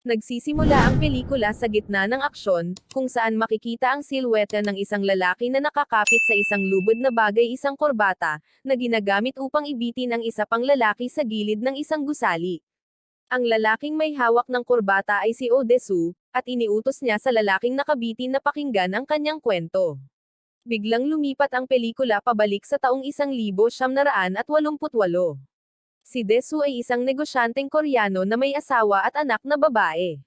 Nagsisimula ang pelikula sa gitna ng aksyon, kung saan makikita ang silweta ng isang lalaki na nakakapit sa isang lubod na bagay isang korbata, na ginagamit upang ibitin ang isa pang lalaki sa gilid ng isang gusali. Ang lalaking may hawak ng korbata ay si Odesu, at iniutos niya sa lalaking nakabitin na pakinggan ang kanyang kwento. Biglang lumipat ang pelikula pabalik sa taong 1988. Si Desu ay isang negosyanteng koreano na may asawa at anak na babae.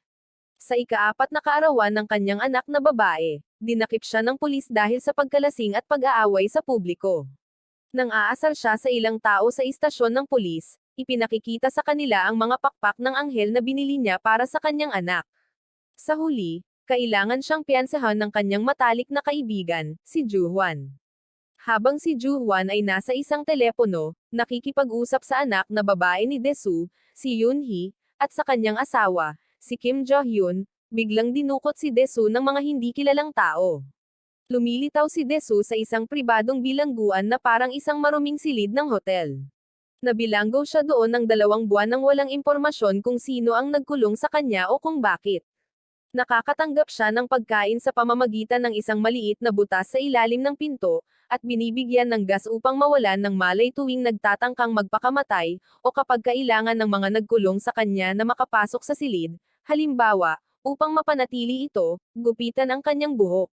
Sa ikaapat na kaarawan ng kanyang anak na babae, dinakip siya ng pulis dahil sa pagkalasing at pag-aaway sa publiko. Nang aasar siya sa ilang tao sa istasyon ng pulis, ipinakikita sa kanila ang mga pakpak ng anghel na binili niya para sa kanyang anak. Sa huli, kailangan siyang piyansahan ng kanyang matalik na kaibigan, si Juhwan. Habang si Juhwan ay nasa isang telepono, nakikipag-usap sa anak na babae ni Desu, si Yoonhee, at sa kanyang asawa, si Kim Jo-hyun, biglang dinukot si Desu ng mga hindi kilalang tao. Lumilitaw si Desu sa isang pribadong bilangguan na parang isang maruming silid ng hotel. Nabilanggo siya doon ng dalawang buwan nang walang impormasyon kung sino ang nagkulong sa kanya o kung bakit. Nakakatanggap siya ng pagkain sa pamamagitan ng isang maliit na butas sa ilalim ng pinto, at binibigyan ng gas upang mawalan ng malay tuwing nagtatangkang magpakamatay, o kapag kailangan ng mga nagkulong sa kanya na makapasok sa silid, halimbawa, upang mapanatili ito, gupitan ang kanyang buhok.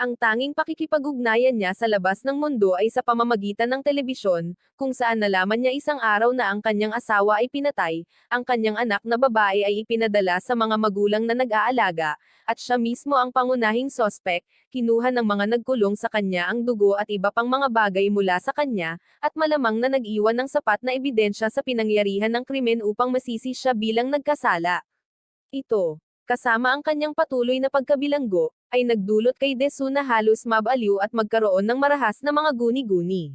Ang tanging pakikipag-ugnayan niya sa labas ng mundo ay sa pamamagitan ng telebisyon, kung saan nalaman niya isang araw na ang kanyang asawa ay pinatay, ang kanyang anak na babae ay ipinadala sa mga magulang na nag-aalaga, at siya mismo ang pangunahing sospek, kinuha ng mga nagkulong sa kanya ang dugo at iba pang mga bagay mula sa kanya, at malamang na nag-iwan ng sapat na ebidensya sa pinangyarihan ng krimen upang masisi siya bilang nagkasala. Ito, kasama ang kanyang patuloy na pagkabilanggo, ay nagdulot kay Desu na halos mabaliw at magkaroon ng marahas na mga guni-guni.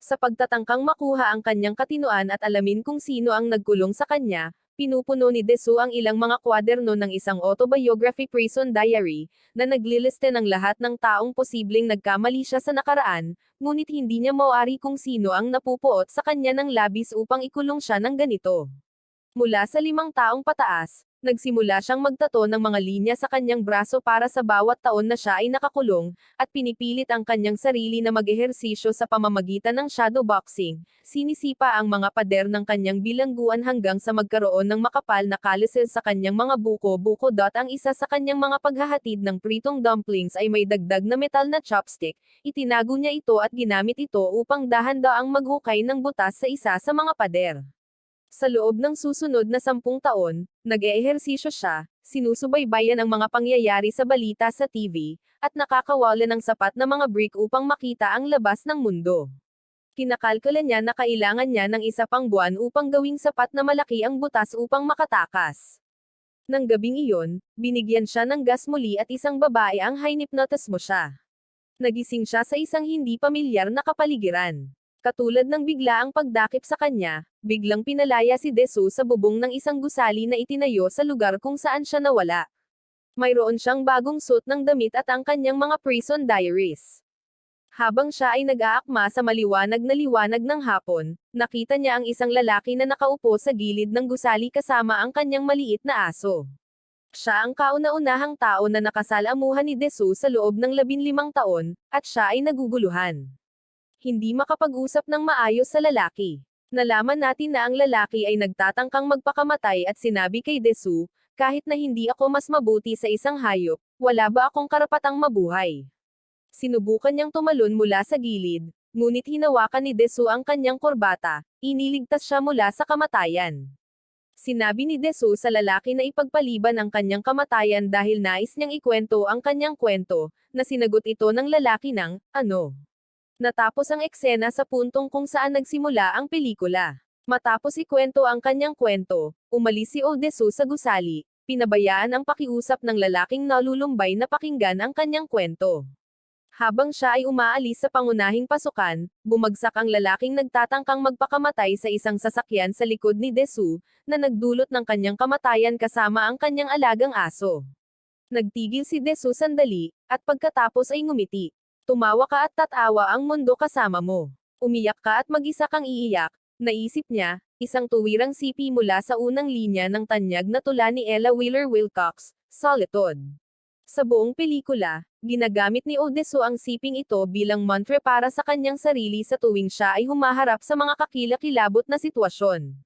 Sa pagtatangkang makuha ang kanyang katinuan at alamin kung sino ang nagkulong sa kanya, pinupuno ni Desu ang ilang mga kwaderno ng isang autobiography prison diary, na nagliliste ng lahat ng taong posibleng nagkamali siya sa nakaraan, ngunit hindi niya mawari kung sino ang napupuot sa kanya ng labis upang ikulong siya ng ganito. Mula sa limang taong pataas, nagsimula siyang magtato ng mga linya sa kanyang braso para sa bawat taon na siya ay nakakulong, at pinipilit ang kanyang sarili na mag-ehersisyo sa pamamagitan ng shadow boxing. Sinisipa ang mga pader ng kanyang bilangguan hanggang sa magkaroon ng makapal na kalisil sa kanyang mga buko-buko. Ang isa sa kanyang mga paghahatid ng pritong dumplings ay may dagdag na metal na chopstick. Itinago niya ito at ginamit ito upang dahan-daang maghukay ng butas sa isa sa mga pader. Sa loob ng susunod na sampung taon, nag-eehersisyo siya, sinusubaybayan ang mga pangyayari sa balita sa TV, at nakakawala ng sapat na mga brick upang makita ang labas ng mundo. Kinakalkula niya na kailangan niya ng isa pang buwan upang gawing sapat na malaki ang butas upang makatakas. Nang gabing iyon, binigyan siya ng gas muli at isang babae ang hinipnotismo siya. Nagising siya sa isang hindi pamilyar na kapaligiran. Katulad ng biglaang pagdakip sa kanya, biglang pinalaya si Desu sa bubong ng isang gusali na itinayo sa lugar kung saan siya nawala. Mayroon siyang bagong suit ng damit at ang kanyang mga prison diaries. Habang siya ay nag-aakma sa maliwanag na liwanag ng hapon, nakita niya ang isang lalaki na nakaupo sa gilid ng gusali kasama ang kanyang maliit na aso. Siya ang kauna-unahang tao na nakasalamuhan ni Desu sa loob ng labinlimang taon, at siya ay naguguluhan hindi makapag-usap ng maayos sa lalaki. Nalaman natin na ang lalaki ay nagtatangkang magpakamatay at sinabi kay Desu, kahit na hindi ako mas mabuti sa isang hayop, wala ba akong karapatang mabuhay? Sinubukan niyang tumalon mula sa gilid, ngunit hinawakan ni Desu ang kanyang korbata, iniligtas siya mula sa kamatayan. Sinabi ni Desu sa lalaki na ipagpaliban ang kanyang kamatayan dahil nais niyang ikwento ang kanyang kwento, na sinagot ito ng lalaki ng, ano? Natapos ang eksena sa puntong kung saan nagsimula ang pelikula. Matapos ikwento ang kanyang kwento, umalis si Odesu sa gusali, pinabayaan ang pakiusap ng lalaking nalulumbay na pakinggan ang kanyang kwento. Habang siya ay umaalis sa pangunahing pasukan, bumagsak ang lalaking nagtatangkang magpakamatay sa isang sasakyan sa likod ni Desu, na nagdulot ng kanyang kamatayan kasama ang kanyang alagang aso. Nagtigil si Desu sandali, at pagkatapos ay ngumiti. Tumawa ka at tatawa ang mundo kasama mo. Umiyak ka at mag-isa kang iiyak, Naisip niya, isang tuwirang sipi mula sa unang linya ng tanyag na tula ni Ella Wheeler Wilcox, Solitude. Sa buong pelikula, ginagamit ni Odeso ang siping ito bilang mantra para sa kanyang sarili sa tuwing siya ay humaharap sa mga kakilakilabot na sitwasyon.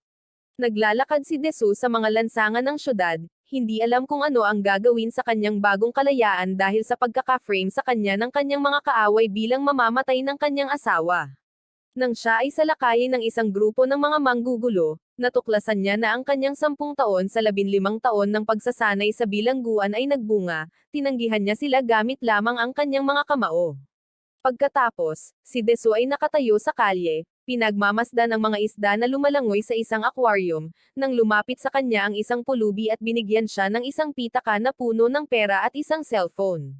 Naglalakad si Desu sa mga lansangan ng syudad, hindi alam kung ano ang gagawin sa kanyang bagong kalayaan dahil sa pagkaka-frame sa kanya ng kanyang mga kaaway bilang mamamatay ng kanyang asawa. Nang siya ay salakayin ng isang grupo ng mga manggugulo, natuklasan niya na ang kanyang sampung taon sa labinlimang taon ng pagsasanay sa bilangguan ay nagbunga, tinanggihan niya sila gamit lamang ang kanyang mga kamao. Pagkatapos, si Desu ay nakatayo sa kalye, pinagmamasdan ang mga isda na lumalangoy sa isang aquarium, nang lumapit sa kanya ang isang pulubi at binigyan siya ng isang pitaka na puno ng pera at isang cellphone.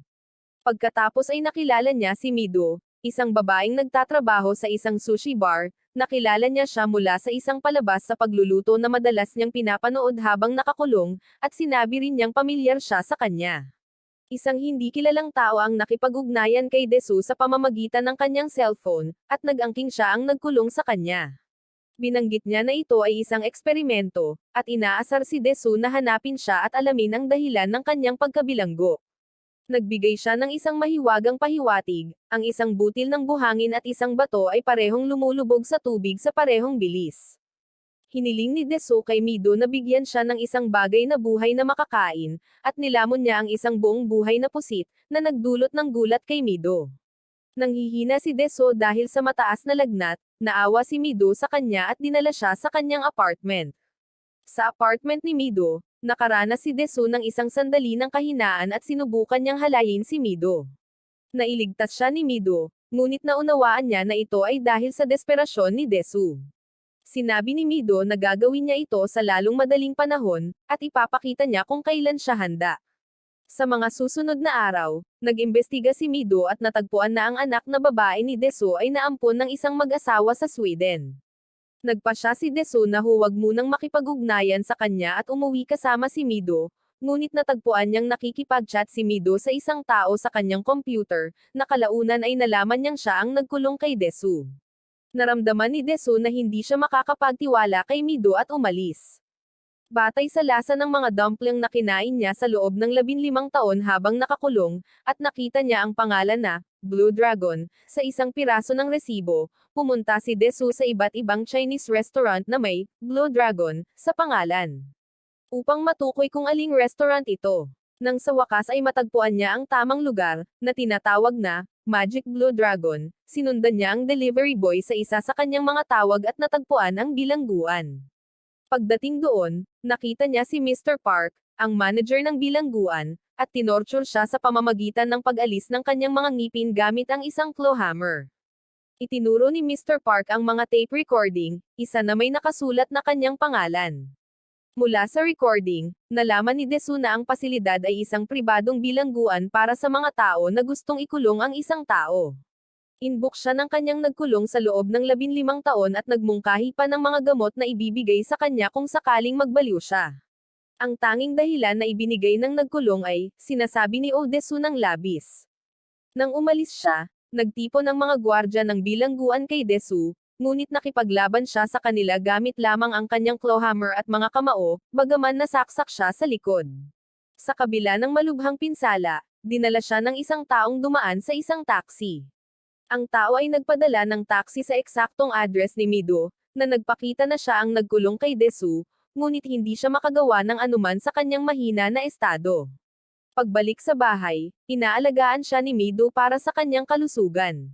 Pagkatapos ay nakilala niya si Mido, isang babaeng nagtatrabaho sa isang sushi bar, nakilala niya siya mula sa isang palabas sa pagluluto na madalas niyang pinapanood habang nakakulong, at sinabi rin niyang pamilyar siya sa kanya. Isang hindi kilalang tao ang nakipag-ugnayan kay Desu sa pamamagitan ng kanyang cellphone, at nag-angking siya ang nagkulong sa kanya. Binanggit niya na ito ay isang eksperimento, at inaasar si Desu na hanapin siya at alamin ang dahilan ng kanyang pagkabilanggo. Nagbigay siya ng isang mahiwagang pahiwatig, ang isang butil ng buhangin at isang bato ay parehong lumulubog sa tubig sa parehong bilis. Hiniling ni Deso kay Mido na bigyan siya ng isang bagay na buhay na makakain, at nilamon niya ang isang buong buhay na pusit, na nagdulot ng gulat kay Mido. Nanghihina si Deso dahil sa mataas na lagnat, naawa si Mido sa kanya at dinala siya sa kanyang apartment. Sa apartment ni Mido, nakaranas si Deso ng isang sandali ng kahinaan at sinubukan niyang halayin si Mido. Nailigtas siya ni Mido, ngunit naunawaan niya na ito ay dahil sa desperasyon ni Desu. Sinabi ni Mido na gagawin niya ito sa lalong madaling panahon, at ipapakita niya kung kailan siya handa. Sa mga susunod na araw, nag-imbestiga si Mido at natagpuan na ang anak na babae ni Deso ay naampon ng isang mag-asawa sa Sweden. Nagpa siya si Deso na huwag munang makipag-ugnayan sa kanya at umuwi kasama si Mido, ngunit natagpuan niyang nakikipag-chat si Mido sa isang tao sa kanyang computer, na kalaunan ay nalaman niyang siya ang nagkulong kay Desu. Naramdaman ni Desu na hindi siya makakapagtiwala kay Mido at umalis. Batay sa lasa ng mga dumpling na kinain niya sa loob ng 15 taon habang nakakulong, at nakita niya ang pangalan na, Blue Dragon, sa isang piraso ng resibo, pumunta si Desu sa iba't ibang Chinese restaurant na may, Blue Dragon, sa pangalan. Upang matukoy kung aling restaurant ito. Nang sa wakas ay matagpuan niya ang tamang lugar, na tinatawag na, Magic Blue Dragon, sinundan niya ang delivery boy sa isa sa kanyang mga tawag at natagpuan ang bilangguan. Pagdating doon, nakita niya si Mr. Park, ang manager ng bilangguan, at tinorture siya sa pamamagitan ng pag-alis ng kanyang mga ngipin gamit ang isang claw hammer. Itinuro ni Mr. Park ang mga tape recording, isa na may nakasulat na kanyang pangalan. Mula sa recording, nalaman ni Desu na ang pasilidad ay isang pribadong bilangguan para sa mga tao na gustong ikulong ang isang tao. Inbook siya ng kanyang nagkulong sa loob ng 15 taon at nagmungkahi pa ng mga gamot na ibibigay sa kanya kung sakaling magbaliw siya. Ang tanging dahilan na ibinigay ng nagkulong ay, sinasabi ni Odesu ng labis. Nang umalis siya, nagtipon ng mga gwardya ng bilangguan kay Desu, ngunit nakipaglaban siya sa kanila gamit lamang ang kanyang clawhammer at mga kamao, bagaman nasaksak siya sa likod. Sa kabila ng malubhang pinsala, dinala siya ng isang taong dumaan sa isang taxi. Ang tao ay nagpadala ng taxi sa eksaktong address ni Mido, na nagpakita na siya ang nagkulong kay Desu, ngunit hindi siya makagawa ng anuman sa kanyang mahina na estado. Pagbalik sa bahay, inaalagaan siya ni Mido para sa kanyang kalusugan.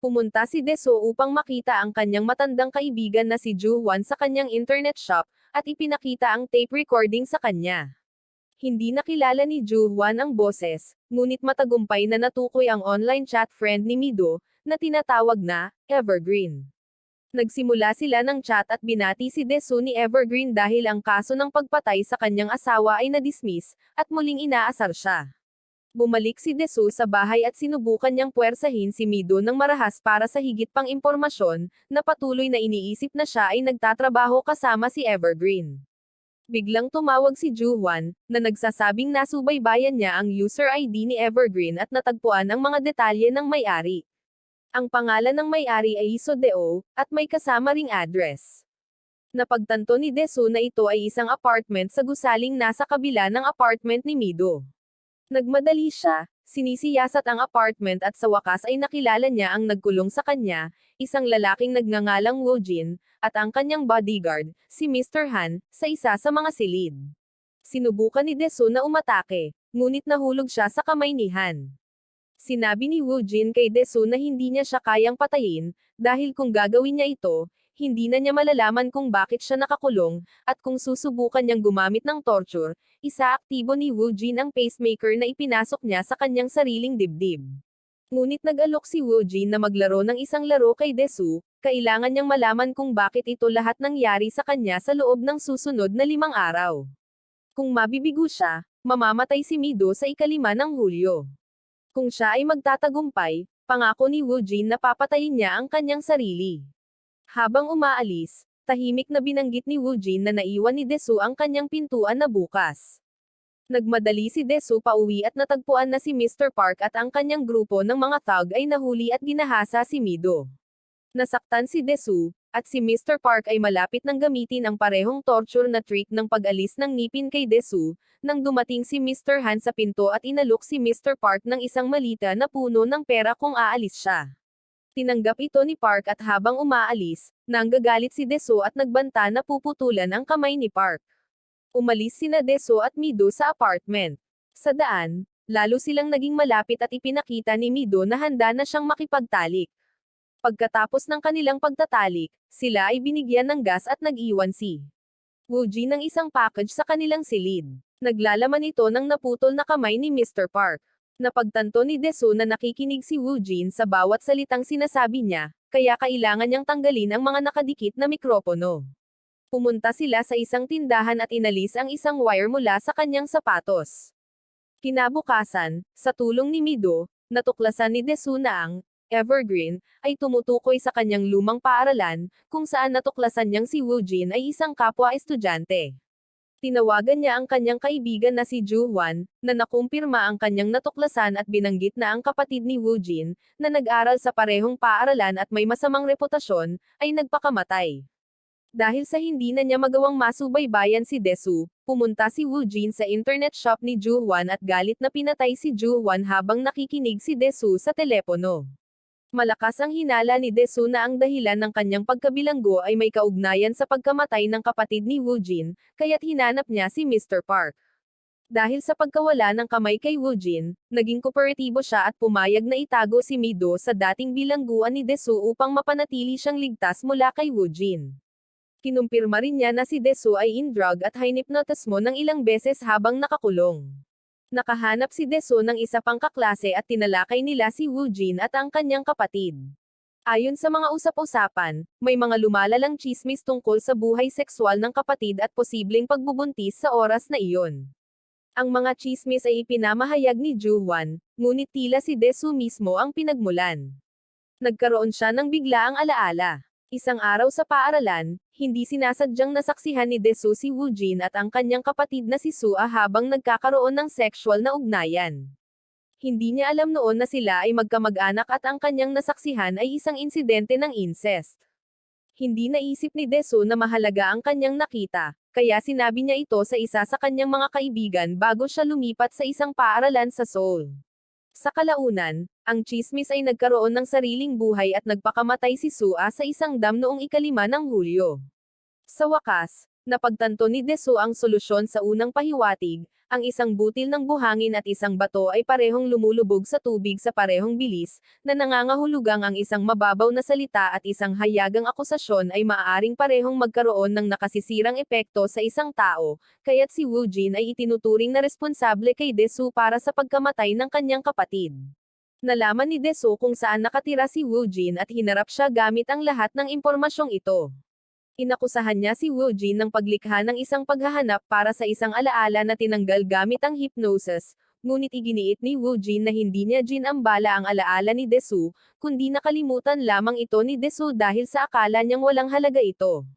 Pumunta si Deso upang makita ang kanyang matandang kaibigan na si Ju Juan sa kanyang internet shop, at ipinakita ang tape recording sa kanya. Hindi nakilala ni Ju Juan ang boses, ngunit matagumpay na natukoy ang online chat friend ni Mido, na tinatawag na, Evergreen. Nagsimula sila ng chat at binati si Desu ni Evergreen dahil ang kaso ng pagpatay sa kanyang asawa ay nadismiss, at muling inaasar siya. Bumalik si Desu sa bahay at sinubukan niyang puwersahin si Mido ng marahas para sa higit pang impormasyon, na patuloy na iniisip na siya ay nagtatrabaho kasama si Evergreen. Biglang tumawag si Juan, na nagsasabing nasubaybayan niya ang user ID ni Evergreen at natagpuan ang mga detalye ng may-ari. Ang pangalan ng may-ari ay Isodeo, at may kasama ring address. Napagtanto ni Desu na ito ay isang apartment sa gusaling nasa kabila ng apartment ni Mido. Nagmadali siya, sinisiyasat ang apartment at sa wakas ay nakilala niya ang nagkulong sa kanya, isang lalaking nagngangalang Wojin, at ang kanyang bodyguard, si Mr. Han, sa isa sa mga silid. Sinubukan ni Desu na umatake, ngunit nahulog siya sa kamay ni Han. Sinabi ni Wojin kay Desu na hindi niya siya kayang patayin, dahil kung gagawin niya ito, hindi na niya malalaman kung bakit siya nakakulong, at kung susubukan niyang gumamit ng torture, isaaktibo ni Wu Jin ang pacemaker na ipinasok niya sa kanyang sariling dibdib. Ngunit nag-alok si Wu Jin na maglaro ng isang laro kay Desu, kailangan niyang malaman kung bakit ito lahat nangyari sa kanya sa loob ng susunod na limang araw. Kung mabibigo siya, mamamatay si Mido sa ikalima ng Hulyo. Kung siya ay magtatagumpay, pangako ni Wu Jin na papatayin niya ang kanyang sarili. Habang umaalis, tahimik na binanggit ni Wu Jin na naiwan ni Desu ang kanyang pintuan na bukas. Nagmadali si Desu pauwi at natagpuan na si Mr. Park at ang kanyang grupo ng mga thug ay nahuli at ginahasa si Mido. Nasaktan si Desu, at si Mr. Park ay malapit nang gamitin ang parehong torture na trick ng pag-alis ng ngipin kay Desu, nang dumating si Mr. Han sa pinto at inalok si Mr. Park ng isang malita na puno ng pera kung aalis siya. Tinanggap ito ni Park at habang umaalis, nanggagalit si Deso at nagbanta na puputulan ang kamay ni Park. Umalis sina Deso at Mido sa apartment. Sa daan, lalo silang naging malapit at ipinakita ni Mido na handa na siyang makipagtalik. Pagkatapos ng kanilang pagtatalik, sila ay binigyan ng gas at nag-iwan si Wuji ng isang package sa kanilang silid. Naglalaman ito ng naputol na kamay ni Mr. Park. Napagtanto ni Desu na nakikinig si Wu Jin sa bawat salitang sinasabi niya, kaya kailangan niyang tanggalin ang mga nakadikit na mikropono. Pumunta sila sa isang tindahan at inalis ang isang wire mula sa kanyang sapatos. Kinabukasan, sa tulong ni Mido, natuklasan ni Desu na ang Evergreen ay tumutukoy sa kanyang lumang paaralan, kung saan natuklasan niyang si Wu Jin ay isang kapwa estudyante. Tinawagan niya ang kanyang kaibigan na si Ju Huan, na nakumpirma ang kanyang natuklasan at binanggit na ang kapatid ni Wu Jin, na nag-aral sa parehong paaralan at may masamang reputasyon, ay nagpakamatay. Dahil sa hindi na niya magawang masubaybayan si Desu, pumunta si Wu Jin sa internet shop ni Ju Huan at galit na pinatay si Ju Huan habang nakikinig si Desu sa telepono. Malakas ang hinala ni Desu na ang dahilan ng kanyang pagkabilanggo ay may kaugnayan sa pagkamatay ng kapatid ni Wu Jin, kaya't hinanap niya si Mr. Park. Dahil sa pagkawala ng kamay kay Wu Jin, naging kooperatibo siya at pumayag na itago si Mido sa dating bilangguan ni Desu upang mapanatili siyang ligtas mula kay Wu Jin. Kinumpirma rin niya na si Desu ay in-drug at hinipnotismo ng ilang beses habang nakakulong. Nakahanap si Deso ng isa pang kaklase at tinalakay nila si Wu Jin at ang kanyang kapatid. Ayon sa mga usap-usapan, may mga lumalalang chismis tungkol sa buhay sekswal ng kapatid at posibleng pagbubuntis sa oras na iyon. Ang mga chismis ay ipinamahayag ni Ju Huan, ngunit tila si Desu mismo ang pinagmulan. Nagkaroon siya ng biglaang alaala. Isang araw sa paaralan, hindi sinasadyang nasaksihan ni Desu si Wu Jin at ang kanyang kapatid na si Sua habang nagkakaroon ng sexual na ugnayan. Hindi niya alam noon na sila ay magkamag-anak at ang kanyang nasaksihan ay isang insidente ng incest. Hindi naisip ni Desu na mahalaga ang kanyang nakita, kaya sinabi niya ito sa isa sa kanyang mga kaibigan bago siya lumipat sa isang paaralan sa Seoul. Sa kalaunan, ang chismis ay nagkaroon ng sariling buhay at nagpakamatay si Sua sa isang dam noong ikalima ng Hulyo. Sa wakas, napagtanto ni Desu ang solusyon sa unang pahiwatig, ang isang butil ng buhangin at isang bato ay parehong lumulubog sa tubig sa parehong bilis, na nangangahulugang ang isang mababaw na salita at isang hayagang akusasyon ay maaaring parehong magkaroon ng nakasisirang epekto sa isang tao, kaya't si Wu Jin ay itinuturing na responsable kay Desu para sa pagkamatay ng kanyang kapatid. Nalaman ni Deso kung saan nakatira si Wu Jin at hinarap siya gamit ang lahat ng impormasyong ito. Inakusahan niya si Jin ng paglikha ng isang paghahanap para sa isang alaala na tinanggal gamit ang hypnosis, ngunit iginiit ni Jin na hindi niya Jin ang bala ang alaala ni Desu, kundi nakalimutan lamang ito ni Desu dahil sa akala niyang walang halaga ito.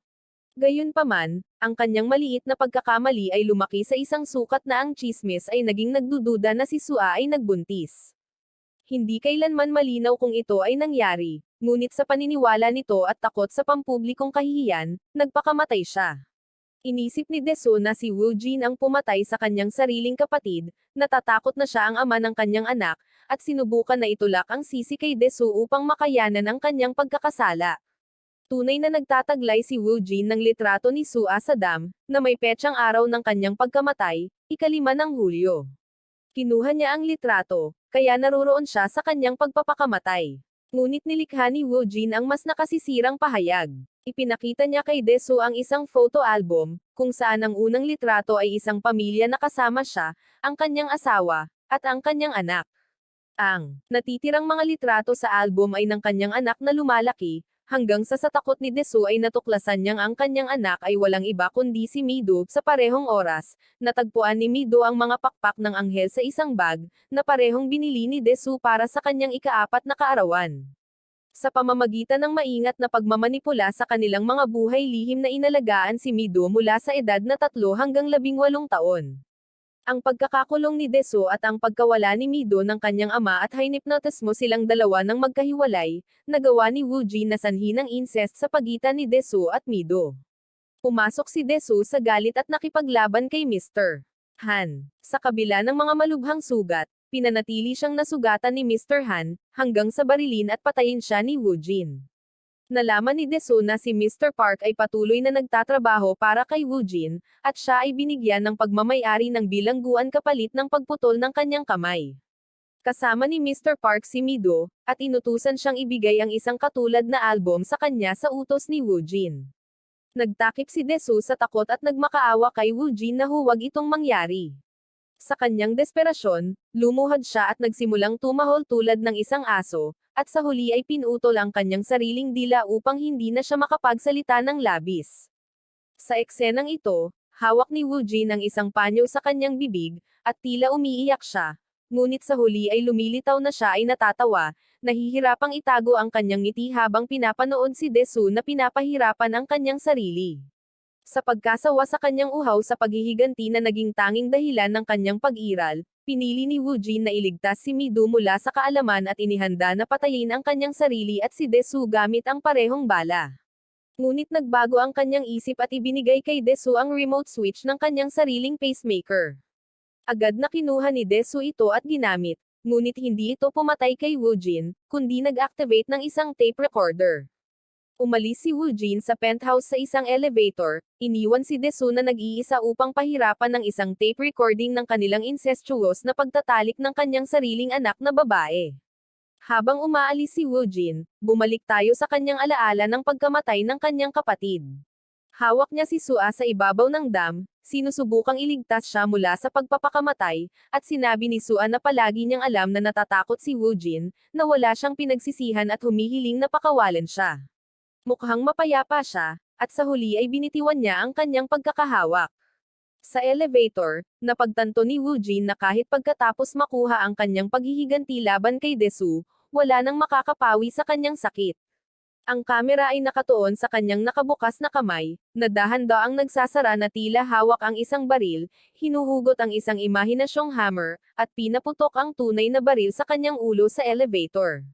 Gayunpaman, ang kanyang maliit na pagkakamali ay lumaki sa isang sukat na ang chismis ay naging nagdududa na si Sua ay nagbuntis. Hindi kailanman malinaw kung ito ay nangyari, ngunit sa paniniwala nito at takot sa pampublikong kahihiyan, nagpakamatay siya. Inisip ni Deso na si Wu Jin ang pumatay sa kanyang sariling kapatid, natatakot na siya ang ama ng kanyang anak, at sinubukan na itulak ang sisi kay Deso upang makayanan ang kanyang pagkakasala. Tunay na nagtataglay si Wu Jin ng litrato ni Sua sa dam, na may petsang araw ng kanyang pagkamatay, ikalima ng Hulyo. Kinuha niya ang litrato, kaya naroroon siya sa kanyang pagpapakamatay. Ngunit nilikha ni Wu Jin ang mas nakasisirang pahayag. Ipinakita niya kay Deso ang isang photo album, kung saan ang unang litrato ay isang pamilya na kasama siya, ang kanyang asawa, at ang kanyang anak. Ang natitirang mga litrato sa album ay ng kanyang anak na lumalaki, hanggang sa sa takot ni Deso ay natuklasan niyang ang kanyang anak ay walang iba kundi si Mido, sa parehong oras, natagpuan ni Mido ang mga pakpak ng anghel sa isang bag, na parehong binili ni Deso para sa kanyang ikaapat na kaarawan. Sa pamamagitan ng maingat na pagmamanipula sa kanilang mga buhay lihim na inalagaan si Mido mula sa edad na tatlo hanggang labing walong taon. Ang pagkakakulong ni Deso at ang pagkawala ni Mido ng kanyang ama at hinipnotismo silang dalawa ng magkahiwalay, nagawa ni Wu Jin na sanhi ng incest sa pagitan ni Deso at Mido. Pumasok si Deso sa galit at nakipaglaban kay Mr. Han. Sa kabila ng mga malubhang sugat, pinanatili siyang nasugatan ni Mr. Han, hanggang sa barilin at patayin siya ni Wu Jin. Nalaman ni Deso na si Mr. Park ay patuloy na nagtatrabaho para kay Wu Jin, at siya ay binigyan ng pagmamayari ng bilangguan kapalit ng pagputol ng kanyang kamay. Kasama ni Mr. Park si Mido, at inutusan siyang ibigay ang isang katulad na album sa kanya sa utos ni Wu Jin. Nagtakip si Deso sa takot at nagmakaawa kay Wu Jin na huwag itong mangyari. Sa kanyang desperasyon, lumuhad siya at nagsimulang tumahol tulad ng isang aso, at sa huli ay pinutol ang kanyang sariling dila upang hindi na siya makapagsalita ng labis. Sa eksenang ito, hawak ni Wu Jin ang isang panyo sa kanyang bibig, at tila umiiyak siya. Ngunit sa huli ay lumilitaw na siya ay natatawa, nahihirapang itago ang kanyang ngiti habang pinapanood si Desu na pinapahirapan ang kanyang sarili. Sa pagkasawa sa kanyang uhaw sa paghihiganti na naging tanging dahilan ng kanyang pag-iral, pinili ni Wu Jin na iligtas si Mido mula sa kaalaman at inihanda na patayin ang kanyang sarili at si Desu gamit ang parehong bala. Ngunit nagbago ang kanyang isip at ibinigay kay Desu ang remote switch ng kanyang sariling pacemaker. Agad na kinuha ni Desu ito at ginamit, ngunit hindi ito pumatay kay Wu Jin, kundi nag-activate ng isang tape recorder. Umalis si Wu Jin sa penthouse sa isang elevator, iniwan si Desu na nag-iisa upang pahirapan ng isang tape recording ng kanilang incestuous na pagtatalik ng kanyang sariling anak na babae. Habang umaalis si Wu Jin, bumalik tayo sa kanyang alaala ng pagkamatay ng kanyang kapatid. Hawak niya si Sua sa ibabaw ng dam, sinusubukang iligtas siya mula sa pagpapakamatay, at sinabi ni Sua na palagi niyang alam na natatakot si Wu Jin, na wala siyang pinagsisihan at humihiling na pakawalan siya. Mukhang mapayapa siya, at sa huli ay binitiwan niya ang kanyang pagkakahawak. Sa elevator, napagtanto ni Wu Jin na kahit pagkatapos makuha ang kanyang paghihiganti laban kay Desu, wala nang makakapawi sa kanyang sakit. Ang kamera ay nakatuon sa kanyang nakabukas na kamay, na dahan-daang nagsasara na tila hawak ang isang baril, hinuhugot ang isang imahinasyong hammer, at pinaputok ang tunay na baril sa kanyang ulo sa elevator.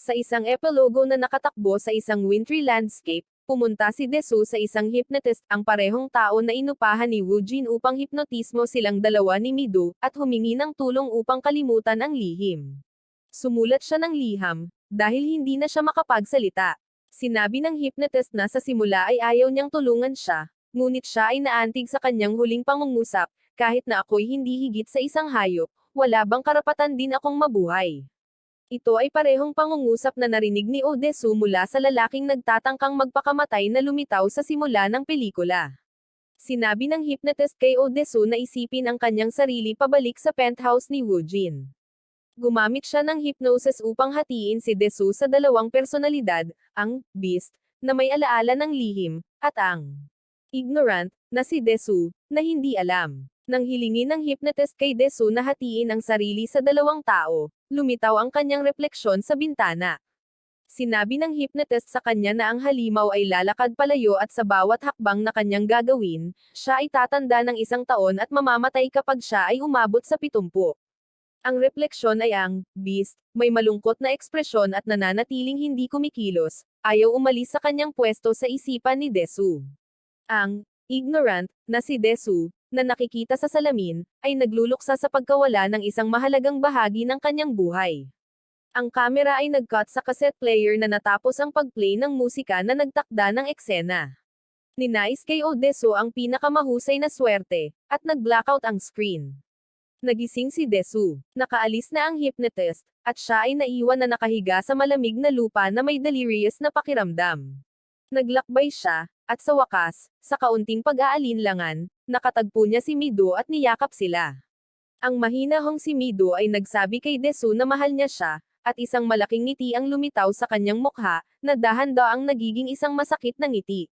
Sa isang epilogo na nakatakbo sa isang wintry landscape, pumunta si Desu sa isang hypnotist, ang parehong tao na inupahan ni Wu Jin upang hipnotismo silang dalawa ni Mido, at humingi ng tulong upang kalimutan ang lihim. Sumulat siya ng liham, dahil hindi na siya makapagsalita. Sinabi ng hypnotist na sa simula ay ayaw niyang tulungan siya, ngunit siya ay naantig sa kanyang huling pangungusap, kahit na ako'y hindi higit sa isang hayop, wala bang karapatan din akong mabuhay. Ito ay parehong pangungusap na narinig ni Odesu mula sa lalaking nagtatangkang magpakamatay na lumitaw sa simula ng pelikula. Sinabi ng hypnotist kay Odesu na isipin ang kanyang sarili pabalik sa penthouse ni Wu Jin. Gumamit siya ng hypnosis upang hatiin si Desu sa dalawang personalidad, ang Beast, na may alaala ng lihim, at ang ignorant, na si Desu, na hindi alam. Nang hilingin ng hypnotist kay Desu na hatiin ang sarili sa dalawang tao, lumitaw ang kanyang refleksyon sa bintana. Sinabi ng hypnotist sa kanya na ang halimaw ay lalakad palayo at sa bawat hakbang na kanyang gagawin, siya ay tatanda ng isang taon at mamamatay kapag siya ay umabot sa pitumpu. Ang refleksyon ay ang beast, may malungkot na ekspresyon at nananatiling hindi kumikilos, ayaw umalis sa kanyang pwesto sa isipan ni Desu. Ang ignorant na si Desu, na nakikita sa salamin, ay nagluluksa sa pagkawala ng isang mahalagang bahagi ng kanyang buhay. Ang kamera ay nag-cut sa cassette player na natapos ang pag-play ng musika na nagtakda ng eksena. Ninais kay Odeso ang pinakamahusay na swerte, at nag-blackout ang screen. Nagising si Desu. Nakaalis na ang hypnotist, at siya ay naiwan na nakahiga sa malamig na lupa na may delirious na pakiramdam. Naglakbay siya, at sa wakas, sa kaunting pag-aalinlangan, nakatagpo niya si Mido at niyakap sila. Ang mahinahong si Mido ay nagsabi kay Desu na mahal niya siya, at isang malaking ngiti ang lumitaw sa kanyang mukha, na dahan-daang nagiging isang masakit na ngiti.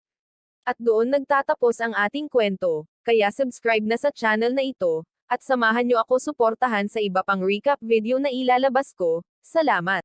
At doon nagtatapos ang ating kwento, kaya subscribe na sa channel na ito, at samahan niyo ako suportahan sa iba pang recap video na ilalabas ko. Salamat!